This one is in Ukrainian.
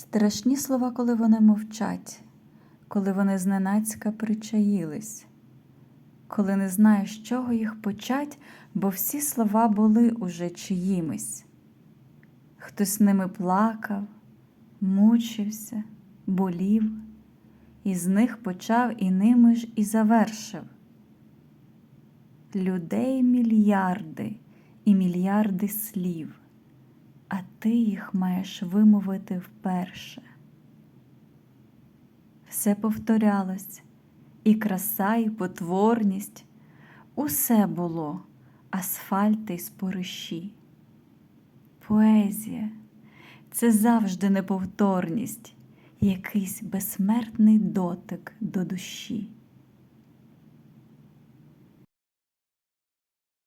Страшні слова, коли вони мовчать, коли вони зненацька причаїлись, коли не знаєш, чого їх почать, бо всі слова були уже чиїмись. Хтось ними плакав, мучився, болів, і з них почав і ними ж і завершив. Людей мільярди і мільярди слів ти їх маєш вимовити вперше. Все повторялось, і краса, і потворність, усе було, асфальти й спориші. Поезія це завжди неповторність, якийсь безсмертний дотик до душі.